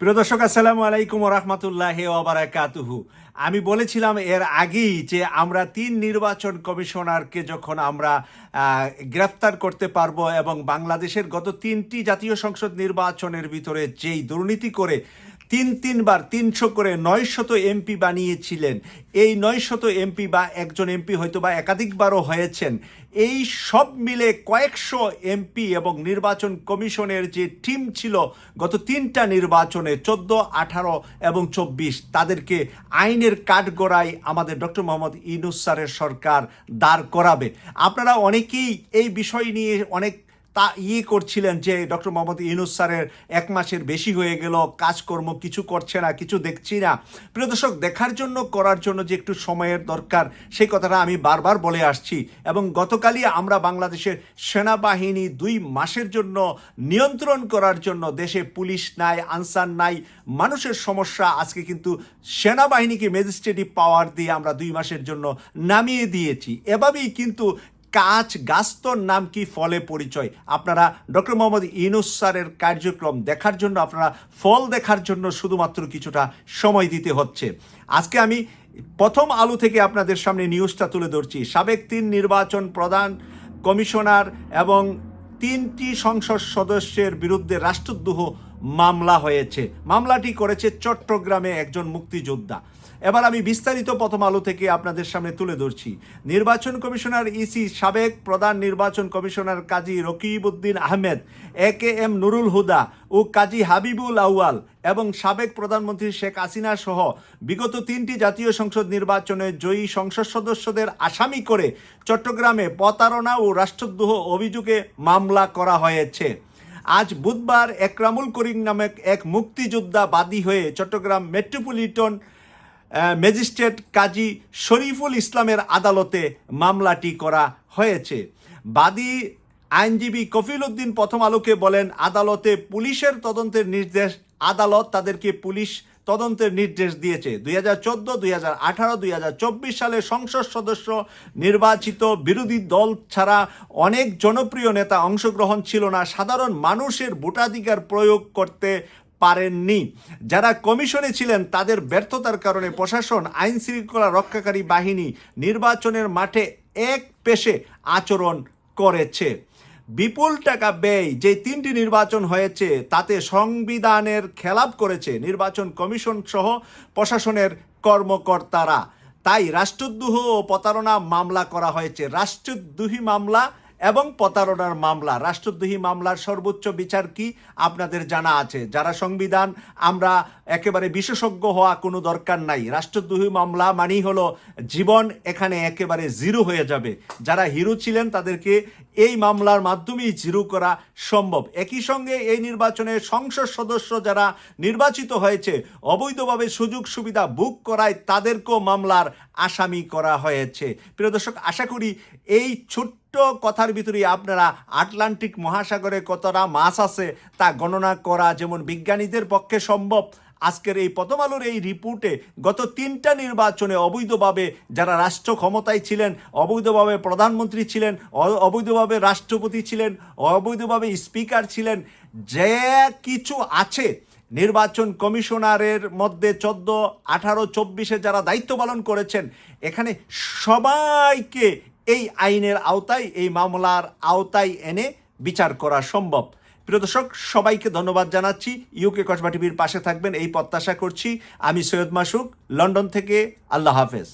প্রিয় দর্শক, আসসালামু আলাইকুম রহমতুল্লাহ ওবরাকাতুহু আমি বলেছিলাম এর আগেই যে আমরা তিন নির্বাচন কমিশনারকে যখন আমরা গ্রেফতার করতে পারব এবং বাংলাদেশের গত তিনটি জাতীয় সংসদ নির্বাচনের ভিতরে যেই দুর্নীতি করে তিন তিনবার তিনশো করে নয়শত এমপি বানিয়েছিলেন। এই নয়শত এমপি বা একজন এমপি হয়তো বা একাধিকবারও হয়েছেন। এই সব মিলে কয়েকশো এমপি এবং নির্বাচন কমিশনের যে টিম ছিল, গত তিনটা নির্বাচনে চোদ্দ, আঠারো এবং চব্বিশ, তাদেরকে আইনের কাঠগড়ায় আমাদের ডক্টর মোহাম্মদ ইনুস স্যারের সরকার দাঁড় করাবে। আপনারা অনেকেই এই বিষয় নিয়ে অনেক তা ইয়ে করছিলেন যে ডক্টর মোহাম্মদ ইউনুস স্যারের এক মাসের বেশি হয়ে গেল, কাজকর্ম কিছু করছে না, কিছু দেখছি না। প্রিয় দর্শক, দেখার জন্য, করার জন্য যে একটু সময়ের দরকার, সেই কথাটা আমি বারবার বলে আসছি। এবং গতকালই আমরা বাংলাদেশের সেনাবাহিনী দুই মাসের জন্য নিয়ন্ত্রণ করার জন্য দেশে পুলিশ নাই, আনসার নাই, মানুষের সমস্যা আজকে কিন্তু সেনাবাহিনীকে ম্যাজিস্ট্রেটিভ পাওয়ার দিয়ে আমরা দুই মাসের জন্য নামিয়ে দিয়েছি। এভাবেই কিন্তু কাজ গাস্তর নাম কি ফলে পরিচয়? আপনারা ডক্টর মোহাম্মদ ইনুস স্যারের কার্যক্রম দেখার জন্য, আপনারা ফল দেখার জন্য শুধুমাত্র কিছুটা সময় দিতে হচ্ছে। আজকে আমি প্রথম আলু থেকে আপনাদের সামনে নিউজটা তুলে ধরছি। সাবেক তিন নির্বাচন প্রধান, কমিশনার এবং তিনটি সংসদ সদস্যের বিরুদ্ধে রাষ্ট্রদ্রোহ মামলা হয়েছে। মামলাটি করেছে চট্টগ্রামে একজন মুক্তিযোদ্ধা। এবার আমি বিস্তারিত প্রথম আলো থেকে আপনাদের সামনে তুলে ধরছি। নির্বাচন কমিশনার ইসি সাবেক প্রধান নির্বাচন commissioner Kazi Rakibuddin Ahmed A K M Nurul Huda ও কাজী হাবিবুল আউয়াল এবং সাবেক প্রধানমন্ত্রী শেখ হাসিনা সহ বিগত তিনটি জাতীয় সংসদ নির্বাচনে জয়ী সংসদ সদস্যদের আসামি করে চট্টগ্রামে প্রতারণা ও রাষ্ট্রদ্রোহ অভিযোগে মামলা করা হয়েছে। আজ বুধবার একরামুল করিম নামে এক মুক্তিযোদ্ধা বাদী হয়ে চট্টগ্রাম মেট্রোপলিটন ম্যাজিস্ট্রেট কাজী শরীফুল ইসলামের আদালতে মামলাটি করা হয়েছে। বাদী আইনজীবী কফিল উদ্দিন প্রথম আলোকে বলেন, আদালতে পুলিশের তদন্তের নির্দেশ, আদালত তাদেরকে পুলিশ তদন্তের নির্দেশ দিয়েছে। দুই হাজার চোদ্দ, দুই হাজার আঠারো, দুই হাজার চব্বিশ সালে সংসদ সদস্য নির্বাচিত বিরোধী দল ছাড়া অনেক জনপ্রিয় নেতা অংশগ্রহণ ছিল না। সাধারণ মানুষের ভোটাধিকার প্রয়োগ করতে পারেননি। যারা কমিশনে ছিলেন, তাদের ব্যর্থতার কারণে প্রশাসন আইন শৃঙ্খলা রক্ষাকারী বাহিনী নির্বাচনের মাঠে এক পেশে আচরণ করেছে। বিপুল টাকা ব্যয় যে তিনটি নির্বাচন হয়েছে, তাতে সংবিধানের খেলাপ করেছে নির্বাচন কমিশন সহ প্রশাসনের কর্মকর্তারা। তাই রাষ্ট্রদ্রোহ ও প্রতারণা মামলা করা হয়েছে। রাষ্ট্রদ্রোহী মামলা এবং প্রতারণার মামলা, রাষ্ট্রদ্রোহী মামলার সর্বোচ্চ বিচার কি আপনাদের জানা আছে? যারা সংবিধান, আমরা একেবারে বিশেষজ্ঞ হওয়া কোনো দরকার নাই। রাষ্ট্রদ্রোহী মামলা মানেই হলো জীবন এখানে একেবারে জিরো হয়ে যাবে। যারা হিরো ছিলেন তাদেরকে এই মামলার মাধ্যমেই জিরো করা সম্ভব। একই সঙ্গে এই নির্বাচনে সংসদ সদস্য যারা নির্বাচিত হয়েছে, অবৈধভাবে সুযোগ সুবিধা বুক করায় তাদেরকেও মামলার আসামি করা হয়েছে। প্রিয় দর্শক, আশা করি এই ছোট্ট কথার ভিতরে আপনারা আটলান্টিক মহাসাগরে কতটা মাছ আছে তা গণনা করা যেমন বিজ্ঞানীদের পক্ষে সম্ভব। আজকের এই প্রথম আলোর এই রিপোর্টে গত তিনটা নির্বাচনে অবৈধভাবে যারা রাষ্ট্র ক্ষমতায় ছিলেন, অবৈধভাবে প্রধানমন্ত্রী ছিলেন অবৈধভাবে রাষ্ট্রপতি ছিলেন, অবৈধভাবে স্পিকার ছিলেন, যে কিছু আছে। নির্বাচন কমিশনারের মধ্যে চোদ্দ, আঠারো, চব্বিশে যারা দায়িত্ব পালন করেছেন, এখানে সবাইকে এই আইনের আওতায়, এই মামলার আওতায় এনে বিচার করা সম্ভব। প্রিয় দর্শক, সবাইকে ধন্যবাদ জানাচ্ছি। ইউকে কসবা টিভির পাশে থাকবেন, এই প্রত্যাশা করছি। আমি সৈয়দ মাসুক, লন্ডন থেকে আল্লাহ হাফেজ।